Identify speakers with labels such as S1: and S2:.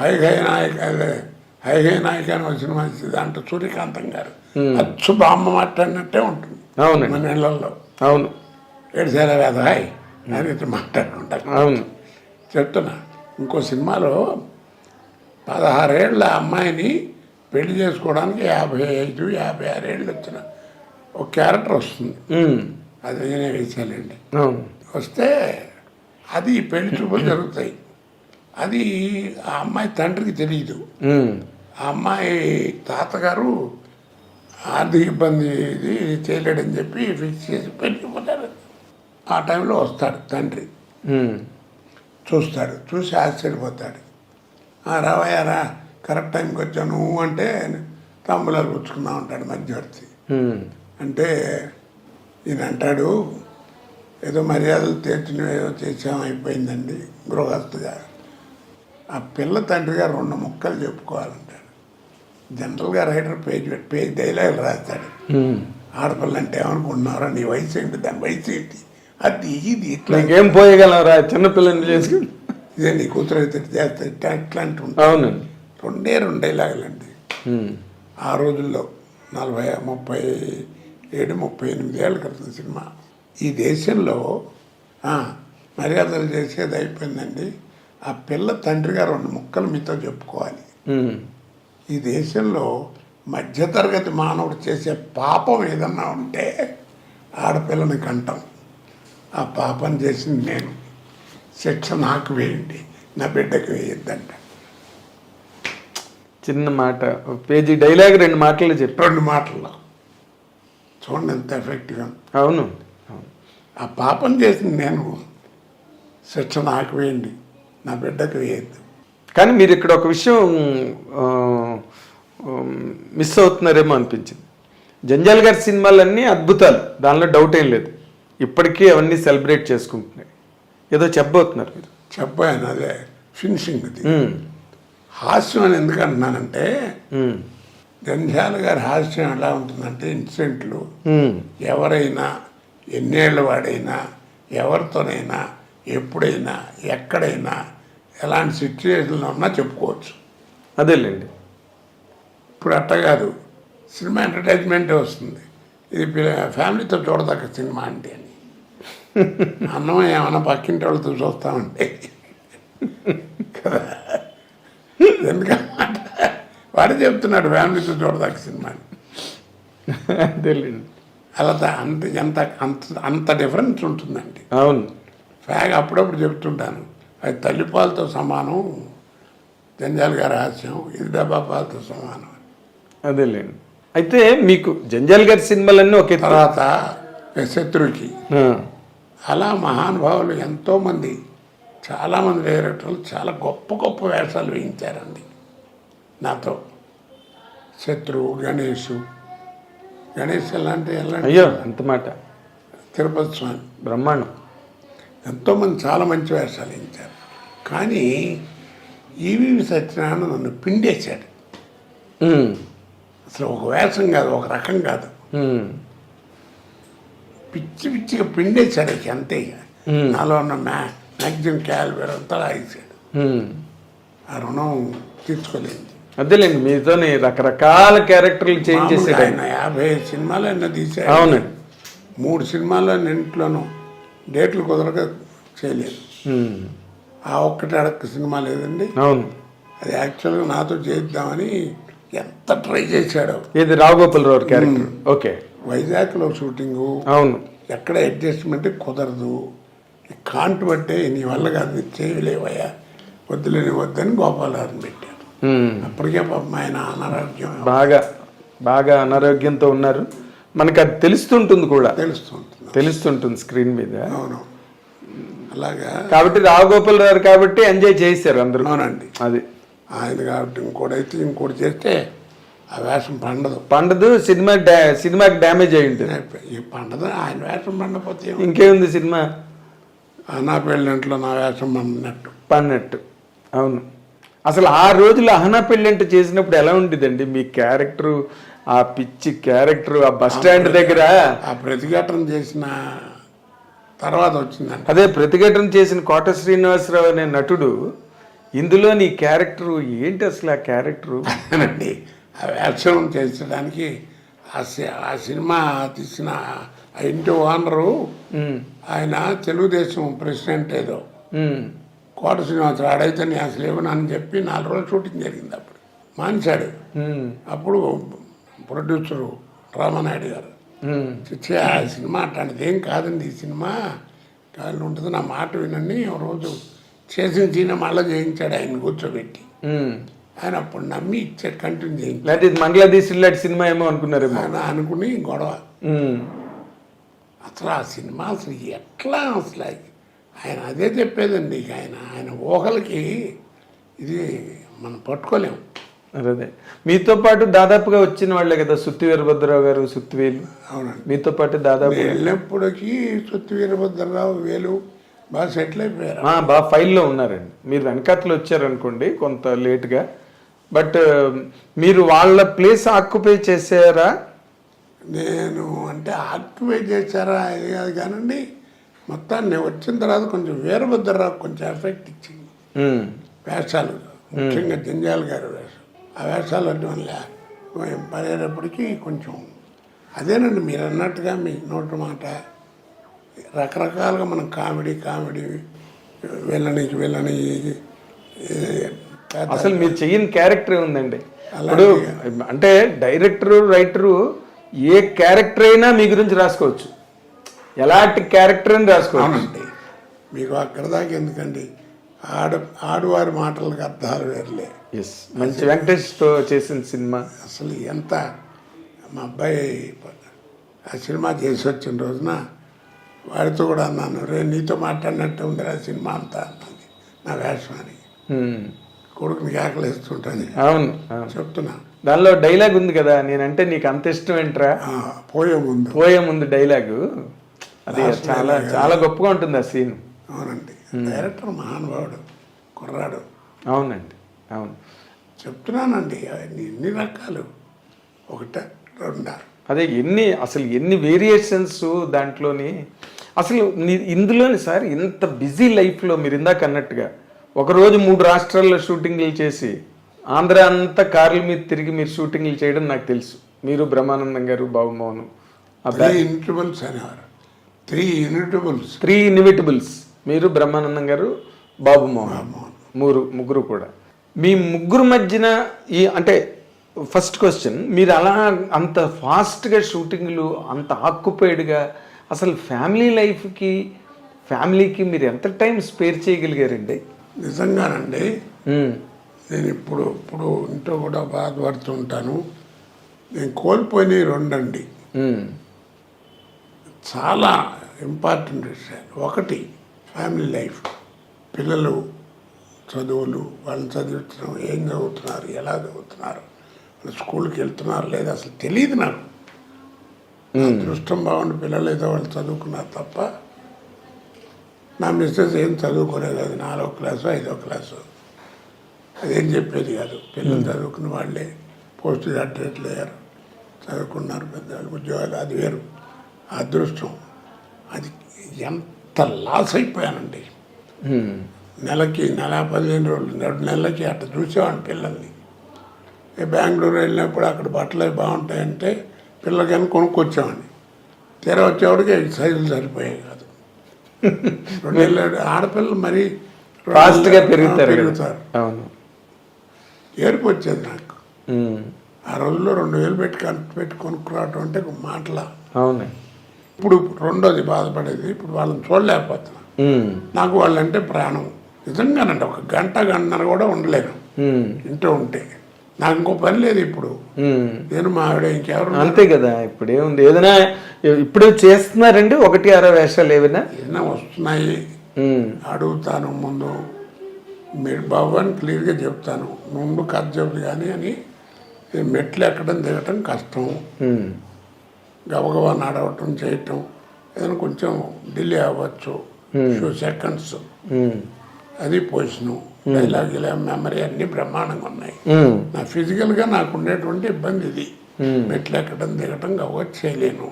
S1: High high నాయక అదే, high high నాయక అని ఒక సినిమా వచ్చింది. దాంట్లో సూర్యకాంతం గారు. అచ్చు బామ్మ మాట్లాడినట్టే ఉంటుంది.
S2: అవునండి
S1: మన ఇళ్ళలో
S2: అవును.
S1: ఏడుసేల వేద హాయ్ అని ఇట్లా మాట్లాడుకుంటారు
S2: అవును.
S1: చెప్తున్నా ఇంకో సినిమాలో పదహారేళ్ళ అమ్మాయిని పెళ్ళి చేసుకోవడానికి యాభై ఐదు యాభై ఆరేళ్ళు వచ్చిన ఒక క్యారెక్టర్ వస్తుంది. అది నేనే వేసానండి
S2: అవును.
S1: వస్తే అది పెళ్ళి చూపులు జరుగుతాయి. అది ఆ అమ్మాయి తండ్రికి తెలియదు ఆ అమ్మాయి తాతగారు ఆర్థిక ఇబ్బంది ఇది చేయలేడని చెప్పి ఫిక్స్ చేసి పెళ్ళిపోతారు ఆ టైంలో వస్తాడు తండ్రి. చూస్తాడు చూసి ఆశ్చర్యపోతాడు. "ఆ, రావయ్యారా కరెక్ట్ టైంకి వచ్చావు నువ్వు అంటే తాంబూలాలు పుచ్చుకున్నా ఉంటాడు మధ్యవర్తి. అంటే ఈయన అంటాడు ఏదో మర్యాదలు తీర్చిన ఏదో చేసాం అయిపోయిందండి గృహస్థుగా. ఆ పిల్ల తండ్రిగా రెండు ముక్కలు చెప్పుకోవాలంటాడు. జనరల్గా రైటర్ పేజ్ పేజ్ డైలాగ్ రాస్తాడు. ఆడపిల్ల అంటే ఏమనుకుంటున్నారా నీ వయసు ఏంటి దాని వయసు ఏంటి? అది ఇది ఇట్లా.
S2: ఇంకేం పోయగలరా చిన్నపిల్లని చేసుకుని
S1: ఇదే నీ కూతురు అయితే చేస్తే ఇట్లా ఇట్లాంటి ఉంటాయి
S2: అవునండి.
S1: రెండే రెండు డైలాగులండి. ఆ రోజుల్లో నలభై ముప్పై ఏడు ముప్పై ఎనిమిది ఏళ్ళ క్రితం సినిమా. ఈ దేశంలో మర్యాదలు చేసేది అయిపోయిందండి. ఆ పిల్ల తండ్రిగా రెండు ముక్కలు మీతో చెప్పుకోవాలి. ఈ దేశంలో మధ్యతరగతి మానవుడు చేసే పాపం ఏదన్నా ఉంటే ఆడపిల్లని కంటాం. ఆ పాపం చేసింది నేను. శిక్ష నాకు వేయండి నా బిడ్డకి వేయొద్దంట.
S2: చిన్న మాట ఒక పేజీ డైలాగ్ రెండు మాటలు చెప్పారు
S1: రెండు మాటల్లో. చూడండి ఎంత ఎఫెక్ట్గా
S2: అవును.
S1: ఆ పాపం చేసింది నేను. శిక్ష నాకు వేయండి నా బిడ్డకు వేయద్దు.
S2: కానీ మీరు ఇక్కడ ఒక విషయం మిస్ అవుతున్నారేమో అనిపించింది. జంజాల్ గారి సినిమాలన్నీ అద్భుతాలు. దానిలో డౌట్ ఏం లేదు. ఇప్పటికీ అవన్నీ సెలబ్రేట్ చేసుకుంటున్నాయి. ఏదో చెప్పబోతున్నారు మీరు.
S1: చెప్పాను అదే ఫినిషింగ్ హాస్యం అని ఎందుకు అంటున్నానంటే జంధ్యాల గారి హాస్యం ఎలా ఉంటుందంటే ఇన్సిడెంట్లు ఎవరైనా ఎన్నేళ్ళ వాడైనా ఎవరితోనైనా ఎప్పుడైనా ఎక్కడైనా ఎలాంటి సిచ్యువేషన్లో ఉన్నా చెప్పుకోవచ్చు.
S2: అదేలేండి.
S1: ఇప్పుడు అట్ట కాదు సినిమా ఎంటర్టైన్మెంటే వస్తుంది. ఇది ఫ్యామిలీతో చూడదగ్గ సినిమా అంటే అని అన్నం ఏమైనా పక్కింటి వాళ్ళతో చూస్తామంటే కదా? ఎందుకన్నమాట? వాడే చెప్తున్నాడు ఫ్యామిలీతో చూడదగ్గ సినిమా అని.
S2: అదేలేండి.
S1: అలా అంత ఎంత అంత అంత డిఫరెన్స్ ఉంటుందండి.
S2: అవును.
S1: ఫ్యాగ్ అప్పుడప్పుడు చెప్తుంటాను. అది తల్లిపాలతో సమానం జంజాల్ గారి హాస్యం ఇది డబ్బా పాలతో సమానం.
S2: అదేలేండి. అయితే మీకు జంజాల్ గారి సినిమాలన్నీ ఒకే
S1: తర్వాత శత్రుకి. అలా మహానుభావులు ఎంతోమంది చాలామంది డైరెక్టర్లు చాలా గొప్ప గొప్ప వేషాలు వేయించారండి. నాతో. శత్రువు గణేష్. గణేష్ ఎలాంటి ఎలాంటి
S2: అయ్యో అంత మాట.
S1: తిరుపతి స్వామి.
S2: బ్రహ్మాండం.
S1: ఎంతోమంది చాలా మంచి వేషాలు వేయించారు. కానీ ఈవీవి సత్యనారాయణ నన్ను పిండేశాడు. అసలు ఒక వేషం కాదు ఒక రకం కాదు. పిచ్చి పిచ్చిగా పిండేశాడు ఇక అంతే ఇక. నాలో ఉన్న మ్యా మ్యాక్సిమం క్యాలిబర్ అంతా లాగేశాడు
S2: ఉమ్.
S1: ఆ రుణం తీర్చుకోలేదు.
S2: అదేలేండి మీతోని రకరకాల క్యారెక్టర్లు చేంజ్ చేసేట
S1: ఆయన యాభై సినిమాలు అయినా తీసాడు
S2: అవునండి
S1: మూడు సినిమాలు ఇంట్లోనూ డేట్లు కుదరక చేయలేదు. ఆ ఒక్కటి అడక్క సినిమా లేదండి.
S2: అవును.
S1: అది యాక్చువల్గా నాతో చేద్దామని ఎంత ట్రై చేశాడో.
S2: ఇది రావుగోపాలరావు క్యారెక్టర్. ఓకే.
S1: వైజాగ్లో షూటింగు.
S2: అవును.
S1: ఎక్కడ అడ్జస్ట్మెంట్ కుదరదు. కాంటు బట్టే నీ వల్ల కాదు చేయలేవయ్యా వద్దులేని వద్దని గోపాలరావుని పెట్టారు
S2: ఉమ్,
S1: అప్పటికే పాపం ఆయన అనారోగ్యం.
S2: బాగా బాగా అనారోగ్యంతో ఉన్నారు. మనకు అది తెలుస్తుంటుంది కూడా.
S1: తెలుస్తుంటుంది.
S2: తెలుస్తుంటుంది స్క్రీన్ మీద.
S1: అవును. అలాగా.
S2: కాబట్టి రావుగోపాలరావు కాబట్టి ఎంజాయ్ చేశారు అందరూ.
S1: అవునండి.
S2: అది.
S1: ఆయన కాబట్టి ఇంకోటైతే ఇంకోటి చేస్తే ఆ వేషం పండదు.
S2: పండదు సినిమా డా సినిమాకి డ్యామేజ్ అయి ఉంటుంది.
S1: ఈ పండదు ఆయన వేషం పండపోతే?
S2: ఇంకేముంది సినిమా?
S1: నా పెళ్ళింట్లో నా వేషం పండినట్టు.
S2: పన్నట్టు అవును. అసలు ఆ రోజులు అహనా పెళ్ళంట చేసినప్పుడు ఎలా ఉండేదండి? మీ క్యారెక్టర్ ఆ పిచ్చి క్యారెక్టర్ ఆ బస్ స్టాండ్ దగ్గర
S1: ఆ ప్రతిఘటన చేసిన తర్వాత వచ్చిందంట.
S2: అదే ప్రతిఘటన చేసిన కోట శ్రీనివాసరావు అనే నటుడు ఇందులో నీ క్యారెక్టర్ ఏంటి అసలు ఆ క్యారెక్టరు?
S1: అండి ఆ వేషం చేసడానికి ఆ సినిమా తీసిన ఆ ఇంటి ఓనరు ఆయన తెలుగుదేశం ప్రెసిడెంట్ ఏదో. కోట శ్రీనివాసరావు ఆడైతే నేను అసలు ఇవ్వను అని చెప్పి నాలుగు రోజులు షూటింగ్ జరిగింది అప్పుడు. మానేశాడు అప్పుడు ప్రొడ్యూసరు రామానాయుడు గారు. చిచ్చి ఆ సినిమా అట్లాంటిది ఏం కాదండి ఈ సినిమా. కాళ్ళు ఉంటుంది నా మాట వినండి రోజు చేసిన సీన్ మళ్ళీ చేయించాడు ఆయన కూర్చోబెట్టి. ఆయన అప్పుడు నమ్మి ఇచ్చాడు కంటిన్యూ చేయించాడు.
S2: లేకపోతే బంగ్లాదేశ్ ఇలాంటి సినిమా ఏమో అనుకున్నారేమో.
S1: ఆయన అనుకుని గొడవ. అసలు ఆ సినిమా అసలు ఎట్లా అసలు ఆయన అదే చెప్పేదండి ఆయన ఆయన ఊహలకి ఇది మనం పట్టుకోలేము
S2: అదే. మీతో పాటు దాదాపుగా వచ్చిన వాళ్ళే కదా సుత్తి వీరభద్రరావు గారు సుత్తివేలు
S1: అవునండి.
S2: మీతో పాటు దాదాపు
S1: వెళ్ళినప్పటికీ సొత్తు వీరభద్రరావు వేలు బాగా సెటిల్ అయిపోయారు.
S2: బాగా ఫైల్లో ఉన్నారండి. మీరు వెనకాతలు వచ్చారనుకోండి కొంత లేట్గా. బట్ మీరు వాళ్ళ ప్లేస్ ఆక్యుపై చేసారా
S1: నేను అంటే ఆక్టివేట్ చేశారా అది కాదు కానండి మొత్తాన్ని నేను వచ్చిన తర్వాత కొంచెం వీరభద్రరావు కొంచెం ఎఫెక్ట్ ఇచ్చింది. వేషాలు. ముఖ్యంగా జంజాల్ గారి వేషం. ఆ వేషాలు వల్ల పడేటప్పటికి కొంచెం అదేనండి మీరు అన్నట్టుగా మీ నోటి మాట. రకరకాలుగా మనం కామెడీ కామెడీ వెళ్ళనికి వెళ్ళని
S2: అసలు మీరు చెయ్యని క్యారెక్టర్ ఉందండి. ఇప్పుడు అంటే డైరెక్టరు రైటరు ఏ క్యారెక్టర్ అయినా మీ గురించి రాసుకోవచ్చు. ఎలాంటి క్యారెక్టర్ అని రాసుకోవచ్చు.
S1: మీకు అక్కడ దాకా ఎందుకండి? ఆడ ఆడవారి మాటలకు అర్థాలు వేరులే.
S2: ఎస్ మంచి వెంకటేష్తో చేసిన సినిమా.
S1: అసలు ఎంత మా అబ్బాయి ఆ సినిమా చేసి వచ్చిన రోజున వాడితో కూడా అన్నాను రే నీతో మాట్లాడినట్టు ఉంది ఆ సినిమా అంతా అన్నది నా వేషం అని
S2: ఉమ్.
S1: కొడుకుని ఆకలిస్తుంటాను
S2: అవును.
S1: చెప్తున్నా.
S2: దానిలో డైలాగ్ ఉంది కదా నేనంటే నీకు అంత ఇష్టం ఏంట్రా?
S1: పోయే ముందు.
S2: పోయే ముందు డైలాగు. అది చాలా చాలా గొప్పగా ఉంటుంది ఆ సీన్.
S1: అవునండి. డైరెక్టర్ మహానుభావుడు కుర్రాడు.
S2: అవునండి అవును.
S1: చెప్తున్నానండి అవన్నీ ఎన్ని రకాలు? ఒకట రెండా?
S2: అదే ఎన్ని అసలు ఎన్ని వేరియేషన్స్ దాంట్లోని అసలు ఇందులోని సార్ ఇంత బిజీ లైఫ్లో మీరు ఇందాక అన్నట్టుగా ఒకరోజు మూడు రాష్ట్రాల్లో షూటింగ్లు చేసి ఆంధ్ర అంతా కార్ల మీద తిరిగి మీరు షూటింగ్లు చేయడం నాకు తెలుసు. మీరు బ్రహ్మానందం గారు బాబుమోహన్
S1: ఇన్విటబుల్స్ అనేవారు. త్రీ ఇన్విటబుల్స్
S2: త్రీ ఇన్విటబుల్స్ మీరు బ్రహ్మానందం గారు బాబుమోహన్ ముగ్గురు ముగ్గురు కూడా. మీ ముగ్గురు మధ్యన ఈ అంటే ఫస్ట్ క్వశ్చన్ మీరు అలా అంత ఫాస్ట్గా షూటింగ్లు అంత ఆక్యుపైడ్గా అసలు ఫ్యామిలీ లైఫ్కి ఫ్యామిలీకి మీరు ఎంత టైం స్పేర్ చేయగలిగారండి?
S1: నిజంగానండి. నేను ఇప్పుడు ఇప్పుడు ఇంట్లో కూడా బాధపడుతుంటాను. నేను కోల్పోయినవి రెండండి. చాలా ఇంపార్టెంట్ విషయాలు. ఒకటి ఫ్యామిలీ లైఫ్. పిల్లలు చదువులు వాళ్ళని చదివించడం ఏం చదువుతున్నారు ఎలా చదువుతున్నారు వాళ్ళు స్కూల్కి వెళ్తున్నారు లేదా అసలు తెలియదు నాకు. నా అదృష్టం బాగుండి పిల్లలు ఏదో వాళ్ళు చదువుకున్నారు తప్ప నా మిస్సెస్ ఏం చదువుకోలేదు. అది నాలుగో క్లాసు ఐదో క్లాసు. అదేం చెప్పేది కాదు. పిల్లలు చదువుకున్న వాళ్ళే పోస్ట్ గ్రాడ్యుయేట్లు అయ్యారు. చదువుకున్నారు పెద్ద ఉద్యోగాలు అది వేరు. అదృష్టం. అది ఎంత లాస్ అయిపోయానండి. నెలకి నెల పదిహేను రోజులు రెండు నెలలకి అట్లా చూసేవాడిని పిల్లల్ని. బెంగళూరు వెళ్ళినప్పుడు అక్కడ బట్టలు అవి బాగుంటాయంటే పిల్లలకైనా కొనుక్కొచ్చేవాడిని. తీరా వచ్చేవాడికి సైజులు సరిపోయాయి కాదు. రెండు నెలలు ఆడపిల్లలు మరీ
S2: ఫాస్ట్గా పెరుగుతారు.
S1: పెరుగుతారు.
S2: అవును.
S1: ఏడుపు వచ్చేది నాకు. ఆ రోజుల్లో రెండు వేలు పెట్టి పెట్టి కొనుక్కురావటం అంటే ఒక మాటల.
S2: అవును.
S1: ఇప్పుడు రెండోది బాధపడేది ఇప్పుడు వాళ్ళని చూడలేకపోతున్నా. నాకు వాళ్ళంటే ప్రాణం. నిజంగానండి ఒక గంట గంటన్నర కూడా ఉండలేను. ఇంట్లో ఉంటే. నాకు ఇంకో పని లేదు ఇప్పుడు. నేను మా ఆవిడ ఇంకెవరు
S2: అంతే కదా ఇప్పుడు ఏముంది ఏదైనా ఇప్పుడు చేస్తున్నారండి ఒకటి అర వేషాలు ఏమైనా?
S1: ఏదైనా వస్తున్నాయి. అడుగుతాను ముందు. మీరు బాబు అని క్లియర్గా చెప్తాను. ముందు కథ చెప్పు కానీ అని మెట్లు ఎక్కడం దిగటం కష్టం. గబగబా నడవటం చేయటం ఏదైనా కొంచెం డిలే అవ్వచ్చు. ఫ్యూ సెకండ్స్
S2: ఉమ్,
S1: అది పొజిషను డైలాగ్ ఇలా మెమరీ అన్ని బ్రహ్మాండంగా ఉన్నాయి. నా ఫిజికల్గా నాకు ఉండేటువంటి ఇబ్బంది ఇది.
S2: Hmm.
S1: మెట్లు ఎక్కడం దిగటం గవ్వ చేయలేను.